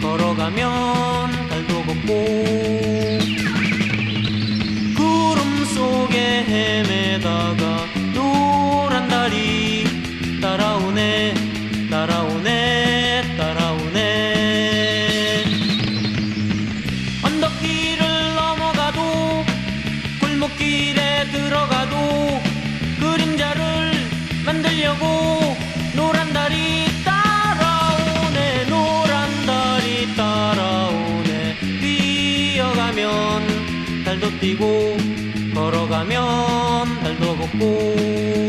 걸어가면 달도 걷고 구름 속에 헤매다가 노란 달이 따라오네 따라오네 골목길에 들어가도 그림자를 만들려고 노란 달이 따라오네 노란 달이 따라오네. 뛰어가면 달도 뛰고 걸어가면 달도 걷고